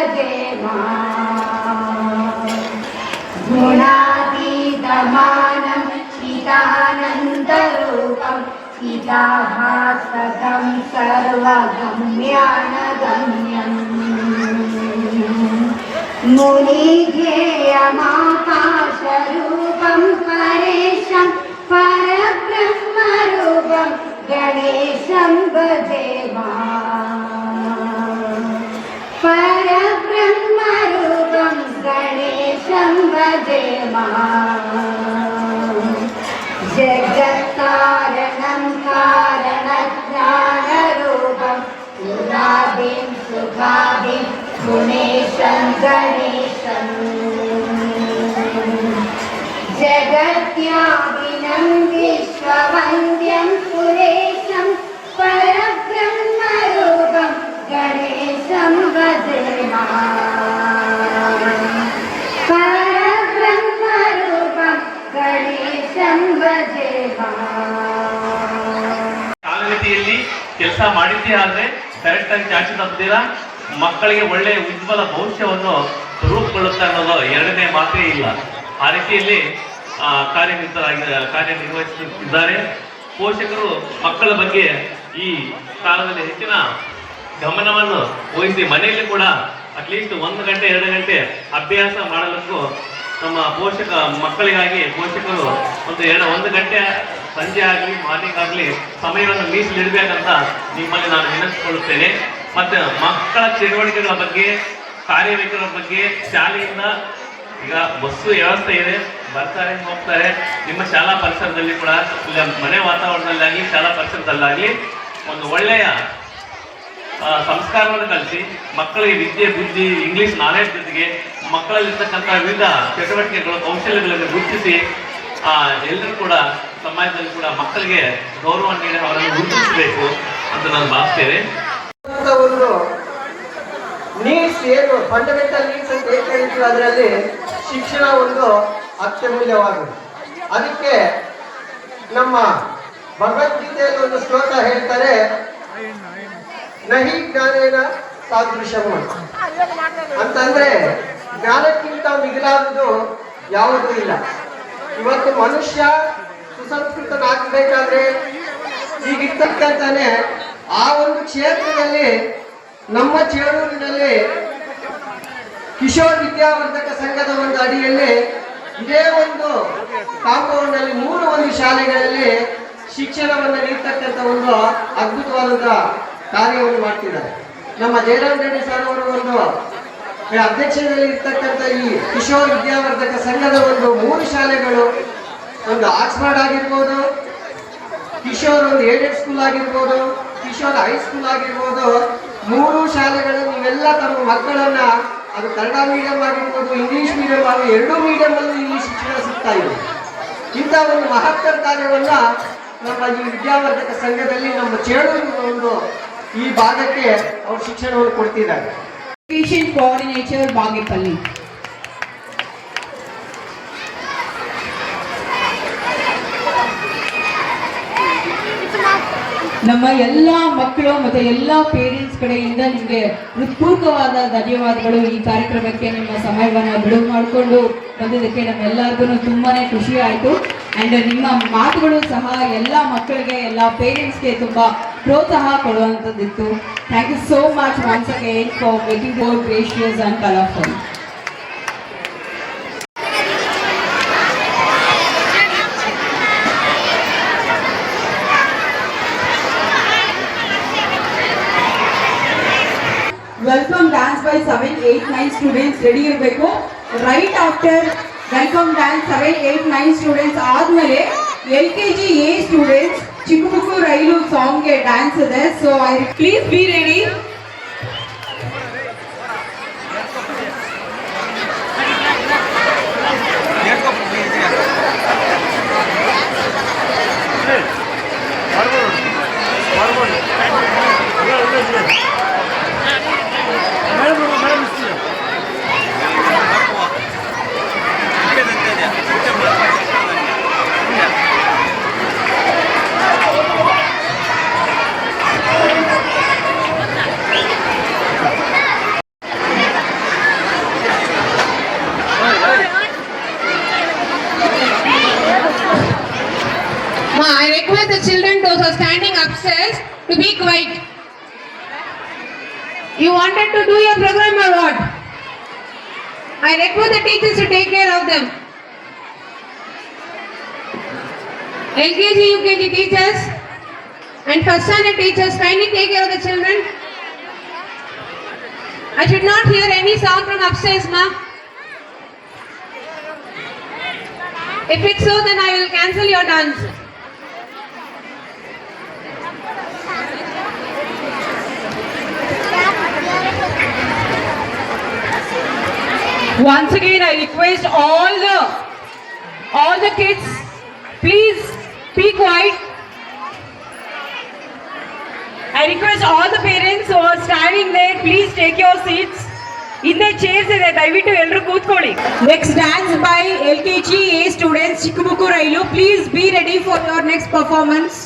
गणेशं भजे मा गुणातीतमानं चिदानन्दरूपं चिदाभासकं सर्वगम्यानगम्यम् मुनिध्येयमाकाशरूपं परेशं परब्रह्मरूपं गणेशं भजे मा ജഗത്താരണം കാരണജ്ഞാനരൂപം. സുഖാദിം സുഖാദിം ഗുണേശം ഗണേശം. ജഗത്യാ ಕಾಲಮಿತಿಯಲ್ಲಿ ಕೆಲಸ ಮಾಡಿದ್ದೇ ಆದ್ರೆ ಕರೆಕ್ಟ್ ಆಗಿ ಚಾಚು ತಪ್ಪದಿರಾ ಮಕ್ಕಳಿಗೆ ಒಳ್ಳೆಯ ಉಜ್ವಲ ಭವಿಷ್ಯವನ್ನು ರೂಪುಗೊಳ್ಳುತ್ತೆ ಅನ್ನೋದು ಎರಡನೇ ಮಾತೇ ಇಲ್ಲ. ಆ ರೀತಿಯಲ್ಲಿ ಕಾರ್ಯನಿರತರಾಗಿ ಕಾರ್ಯನಿರ್ವಹಿಸುತ್ತಿದ್ದಾರೆ. ಪೋಷಕರು ಮಕ್ಕಳ ಬಗ್ಗೆ ಈ ಕಾಲದಲ್ಲಿ ಹೆಚ್ಚಿನ ಗಮನವನ್ನು ವಹಿಸಿ ಮನೆಯಲ್ಲಿ ಕೂಡ ಅಟ್ಲೀಸ್ಟ್ ಒಂದು ಗಂಟೆ, ಎರಡು ಗಂಟೆ ಅಭ್ಯಾಸ ಮಾಡಲಿಕ್ಕೂ ನಮ್ಮ ಪೋಷಕ ಮಕ್ಕಳಿಗಾಗಿ ಪೋಷಕರು ಒಂದು ಎರಡು ಒಂದು ಗಂಟೆ ಸಂಜೆ ಆಗಲಿ ಮಾರ್ನಿಂಗ್ ಆಗಲಿ ಸಮಯವನ್ನು ಮೀಸಲಿಡಬೇಕಂತ ನಿಮ್ಮಲ್ಲಿ ನಾನು ವಿನಂತಿಸಿಕೊಳ್ಳುತ್ತೇನೆ ಮತ್ತು ಮಕ್ಕಳ ಚಟುವಟಿಕೆಗಳ ಬಗ್ಗೆ ಕಾರ್ಯವೈಖರ ಬಗ್ಗೆ, ಶಾಲೆಯಿಂದ ಈಗ ಬಸ್ಸು ವ್ಯವಸ್ಥೆ ಇದೆ, ಬರ್ತಾರೆ, ಹೋಗ್ತಾರೆ. ನಿಮ್ಮ ಶಾಲಾ ಪರಿಸರದಲ್ಲಿ ಕೂಡ ಮನೆ ವಾತಾವರಣದಲ್ಲಾಗಲಿ ಶಾಲಾ ಪರಿಸರದಲ್ಲಾಗಲಿ ಒಂದು ಒಳ್ಳೆಯ ಸಂಸ್ಕಾರವನ್ನು ಕಲಿಸಿ ಮಕ್ಕಳಿಗೆ ವಿದ್ಯೆ, ಬುದ್ಧಿ ಇಂಗ್ಲೀಷ್ ನಾಲೆಡ್ಜ್ ಜೊತೆಗೆ ಮಕ್ಕಳಲ್ಲಿರ್ತಕ್ಕಂಥ ವಿವಿಧ ಚಟುವಟಿಕೆಗಳು ಕೌಶಲ್ಯಗಳನ್ನು ಗುರುತಿಸಿ ಆ, ಎಲ್ಲರೂ ಕೂಡ ಸಮಾಜದಲ್ಲಿ ಕೂಡ ಮಕ್ಕಳಿಗೆ ಗೌರವ ನೀಡಿ ಅವರನ್ನು ಗುರುತಿಸಬೇಕು ಅಂತ ನಾನು ಭಾವಿಸ್ತೇನೆ. ನೀಡ್ಸ್ ಏನು? ಫಂಡಮೆಂಟಲ್ ನೀಡ್ಸ್ ಅಂತ ಏನ್ ಹೇಳ್ತೀವಿ ಅದರಲ್ಲಿ ಶಿಕ್ಷಣ ಒಂದು ಅತ್ಯಮೂಲ್ಯವಾಗಿದೆ ಅದಕ್ಕೆ ನಮ್ಮ ಭಗವದ್ಗೀತೆಯಲ್ಲಿ ಒಂದು ಶ್ಲೋಕ ಹೇಳ್ತಾರೆ ನಹಿ ಜ್ಞಾನೇನ ಸಾದೃಶ್ಯ ಅಂತ. ಅಂತಂದ್ರೆ ಜ್ಞಾನಕ್ಕಿಂತ ಮಿಗಿಲಾದುದು ಯಾವುದೂ ಇಲ್ಲ. ಇವತ್ತು ಮನುಷ್ಯ ಸುಸಂಸ್ಕೃತನಾಗಬೇಕಾದ್ರೆ ಈಗಿರ್ತಕ್ಕಂತಾನೆ ಆ ಒಂದು ಕ್ಷೇತ್ರದಲ್ಲಿ, ನಮ್ಮ ಚೇಳೂರಿನಲ್ಲಿ ಕಿಶೋರ್ ವಿದ್ಯಾವರ್ಧಕ ಸಂಘದ ಒಂದು ಅಡಿಯಲ್ಲಿ ಇದೇ ಒಂದು ಕಾಂಪೌಂಡ್ನಲ್ಲಿ ಮೂರು ಒಂದು ಶಾಲೆಗಳಲ್ಲಿ ಶಿಕ್ಷಣವನ್ನು ನೀಡ್ತಕ್ಕಂಥ ಒಂದು ಅದ್ಭುತವಾದಂಥ ಕಾರ್ಯವನ್ನು ಮಾಡ್ತಿದ್ದಾರೆ. ನಮ್ಮ ಜಯರಾಮ್ ರೆಡ್ಡಿ ಸರ್ ಅವರು ಒಂದು ಅಧ್ಯಕ್ಷತೆಯಲ್ಲಿ ಇರ್ತಕ್ಕಂಥ ಈ ಕಿಶೋರ್ ವಿದ್ಯಾವರ್ಧಕ ಸಂಘದ ಒಂದು ಮೂರು ಶಾಲೆಗಳು, ಒಂದು ಆಕ್ಸ್ಫರ್ಡ್ ಆಗಿರ್ಬೋದು, ಕಿಶೋರ್ ಒಂದು ಏಡೆಡ್ ಸ್ಕೂಲ್ ಆಗಿರ್ಬೋದು, ಕಿಶೋರ್ ಹೈಸ್ಕೂಲ್ ಆಗಿರ್ಬೋದು, ಮೂರು ಶಾಲೆಗಳು ನೀವೆಲ್ಲ ತಮ್ಮ ಮಕ್ಕಳನ್ನ ಅದು ಕನ್ನಡ ಮೀಡಿಯಂ ಆಗಿರ್ಬೋದು, ಇಂಗ್ಲಿಷ್ ಮೀಡಿಯಂ ಆಗಿ ಎರಡೂ ಮೀಡಿಯಂ ಅಲ್ಲಿ ಇಲ್ಲಿ ಶಿಕ್ಷಣ ಸಿಗ್ತಾ ಇದೆ. ಇಂಥ ಒಂದು ಮಹತ್ತರ ಕಾರ್ಯವನ್ನ ನಮ್ಮ ಈ ವಿದ್ಯಾವರ್ಧಕ ಸಂಘದಲ್ಲಿ ನಮ್ಮ ಚೇಳು ಒಂದು ಈ ಭಾಗಕ್ಕೆ ಅವರು ಶಿಕ್ಷಣವನ್ನು ಕೊಡ್ತಿದ್ದಾರೆ. Education Coordinator Bagepalli. ನಮ್ಮ ಎಲ್ಲ ಮಕ್ಕಳು ಮತ್ತೆ ಎಲ್ಲ ಪೇರೆಂಟ್ಸ್ ಕಡೆಯಿಂದ ನಿಮಗೆ ಹೃತ್ಪೂರ್ವಕವಾದ ಧನ್ಯವಾದಗಳು ಈ ಕಾರ್ಯಕ್ರಮಕ್ಕೆ ನಿಮ್ಮ ಸಮಯವನ್ನು ಬಿಡುವು ಮಾಡಿಕೊಂಡು ಬಂದಿದ್ದಕ್ಕೆ ನಮ್ಮೆಲ್ಲರಿಗೂ ತುಂಬಾನೇ ಖುಷಿ ಆಯಿತು ಆ್ಯಂಡ್ ನಿಮ್ಮ ಮಾತುಗಳು ಸಹ ಎಲ್ಲ ಮಕ್ಕಳಿಗೆ, ಎಲ್ಲ ಪೇರೆಂಟ್ಸ್ಗೆ ತುಂಬಾ ಪ್ರೋತ್ಸಾಹ ಕೊಡುವಂಥದ್ದಿತ್ತು thank you so much once again for making more gracious and colourful welcome dance by seven eight nine students ready ಇರಬೇಕು right after welcome dance seven eight nine students ಆದ್ಮೇಲೆ L K G A students ಚಿಕ್ಕ dance is there. So I please be ready. I request the children those are standing upstairs to be quiet. You wanted to do your program or what? I request the teachers to take care of them. LKG, UKG teachers and first standard teachers, kindly take care of the children. I should not hear any sound from upstairs, ma'am. If it's so, then I will cancel your dance. Once again, I request all the all the kids, please be quiet. I request all the parents who are standing there, please take your seats. ಹಿಂದೆ chairs ಇದೆ ದಯವಿಟ್ಟು ಎಲ್ಲರೂ ಕೂತ್ಕೊಳ್ಳಿ next dance by L K G A students ಚಿಕ್ಕಬುಕ್ಕು rail please be ready for your next performance